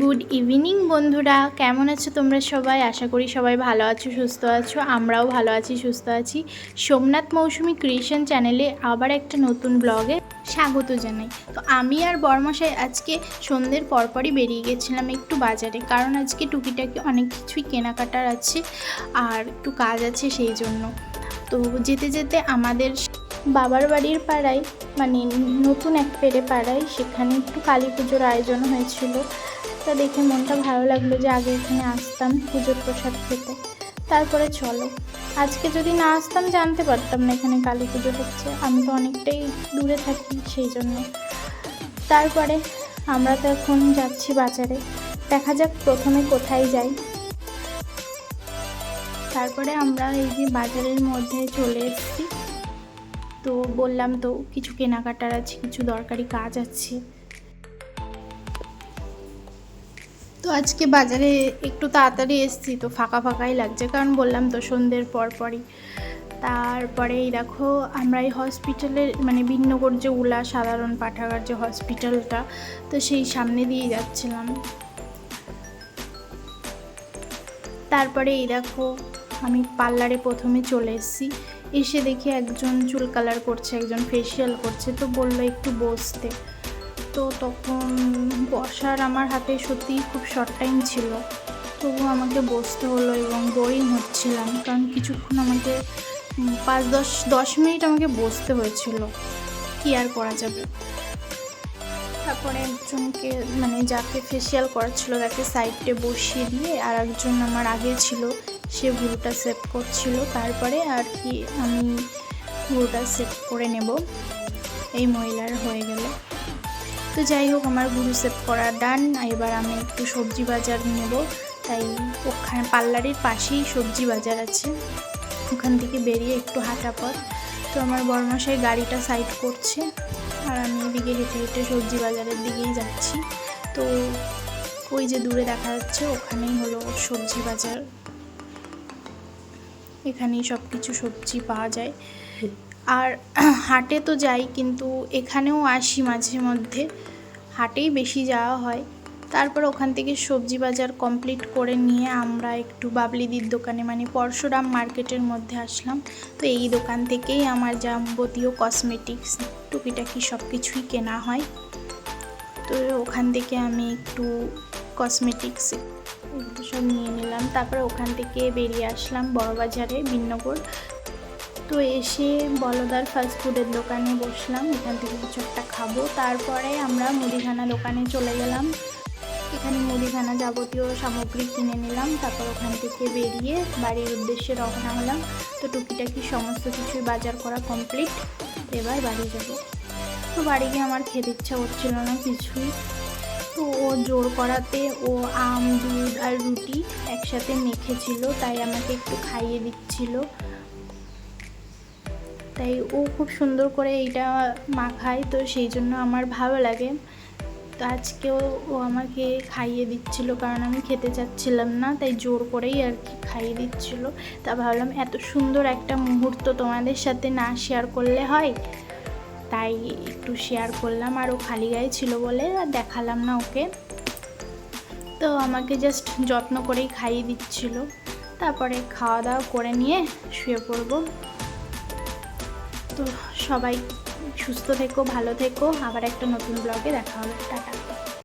Good evening বন্ধুরা। কেমন আছো তোমরা সবাই? আশা করি সবাই ভালো আছো, সুস্থ আছো। আমরাও ভালো আছি, সুস্থ আছি। সোমনাথ মৌসুমী ক্রিয়েশন চ্যানেলে আবার একটা নতুন ব্লগে স্বাগত জানাই। তো আমি আর বর্মশাই আজকে সন্ধ্যের পরপরই বেরিয়ে গেছিলাম একটু বাজারে, কারণ আজকে টুকিটাকি অনেক কিছুই কেনাকাটার আছে আর একটু কাজ আছে সেই জন্য। তো যেতে যেতে আমাদের বাবার বাড়ির পাড়ায় মানে নতুন এক পেরে পাড়ায়, সেখানে একটু কালী পুজোর আয়োজন হয়েছিল। তা দেখে মনটা ভালো লাগল যে আগে এখানে আসতাম পুজোর প্রসাদ খেতে। তারপরে চলো। আজকে যদি না আসতাম জানতে পারতাম না এখানে কালী পুজো হচ্ছে। আমি তো অনেকটাই দূরে থাকি সেই জন্য। তারপরে আমরা তো এখন যাচ্ছি বাজারে। দেখা যাক প্রথমে কোথায় যাই। তারপরে আমরা এই যে বাজারের মধ্যে চলে এসেছি। তো বললাম তো কিছু কেনাকাটার আছে, কিছু দরকারি কাজ আছে। তো আজকে বাজারে একটু তাড়াতাড়ি এসেছি, তো ফাঁকা ফাঁকাই লাগছে। কারণ বললাম তো সন্ধ্যের পর পরই তারপরে এই দেখো, আমরা এই হসপিটালের মানে বিনগর যে উলা, সাধারণ পাঠাগার যে হসপিটালটা তো সেই সামনে দিয়ে যাচ্ছিলাম। তারপরে এই দেখো, আমি পার্লারে প্রথমে চলে এসেছি। এসে দেখি একজন চুল কালার করছে, একজন ফেসিয়াল করছে, তো বলল একটু বসতে। তো তখন বসার আমার হাতে সত্যিই খুব শর্ট টাইম ছিল। তবু আমাকে বসতে হলো এবং বোরিং হচ্ছিলাম, কারণ কিছুক্ষণ আমাকে পাঁচ দশ দশ মিনিট আমাকে বসতে হয়েছিল। কি আর করা যাবে? তারপরে একজনকে মানে যাকে ফেসিয়াল করাচ্ছিল তাকে সাইডে বসিয়ে দিয়ে আর একজন আমার আগে ছিল, সে ভুরুটা সেভ করছিল। তারপরে আর কি আমি ভুরুটা সেভ করে নেব। এই মহিলার হয়ে গেল। যাই হোক, আমার ভুরু সেভ করা ডান এবার আমি একটু সবজি বাজার নেব। তাই ওখানে পার্লারের পাশেই সবজি বাজার আছে। ওখান থেকে বেরিয়ে একটু হাঁটা পথ। তো আমার বড়মশাই গাড়িটা সাইড করছে। আর আমি এদিকে হেঁটে হেঁটে সবজি বাজারের দিকেই যাচ্ছি। তো ওই যে দূরে দেখা যাচ্ছে, ওখানেই হলো সবজি বাজার। এখানেই সব কিছু সবজি পাওয়া যায়। আর হাটে তো যাই, কিন্তু এখানেও আসি মাঝে মধ্যে। হাটেই বেশি যাওয়া হয়। তারপর ওখান থেকে সবজি বাজার কমপ্লিট করে নিয়ে আমরা একটু বাবলিদির দোকানে মানে পরশুরাম মার্কেটের মধ্যে আসলাম। তো এই দোকান থেকেই আমার যাবতীয় কসমেটিক্স টুকিটাকি সব কিছুই কেনা হয়। তো ওখান থেকে আমি একটু কসমেটিক্স সব নিয়ে নিলাম। তারপরে ওখান থেকে বেরিয়ে আসলাম বড়বাজারে বিনগর তো এসে বলদার ফাস্টফুডের দোকানে বসলাম, এখান থেকে কিছু একটা খাব। তারপরে আমরা মুদিখানা দোকানে চলে গেলাম। এখানে মুদিখানা যাবতীয় সামগ্রী কিনে নিলাম, তারপর ওখান থেকে বেরিয়ে বাড়ির উদ্দেশ্যে রওনা হলাম। তো টুকিটাকি সমস্ত কিছুই বাজার করা কমপ্লিট এবার বাড়ি যাব। তো বাড়ি গিয়ে আমার খেতে ইচ্ছা হচ্ছিল না কিছুই। তো ও জোর করাতে ও আম, দুধ আর রুটি একসাথে মেখেছিল, তাই আমাকে একটু খাইয়ে দিচ্ছিল। তাই ও খুব সুন্দর করে এইটা মাখায়, তো সেই জন্য আমার ভালো লাগে। তো আজকেও ও আমাকে খাইয়ে দিচ্ছিল, কারণ আমি খেতে চাচ্ছিলাম না, তাই জোর করেই আর কি খাইয়ে দিচ্ছিল। তা ভাবলাম এত সুন্দর একটা মুহূর্ত তোমাদের সাথে না শেয়ার করলে হয়। তাই একটু শেয়ার করলাম, আর ও খালি গায়ে ছিল বলে আর দেখালাম না ওকে। তো আমাকে জাস্ট যত্ন করেই খাইয়ে দিচ্ছিল। তারপরে খাওয়া দাওয়া করে নিয়ে শুয়ে পড়ব। তো সবাই সুস্থ থেকো ভালো থেকো। আবার একটা নতুন ব্লগে দেখা হবে। টাটা।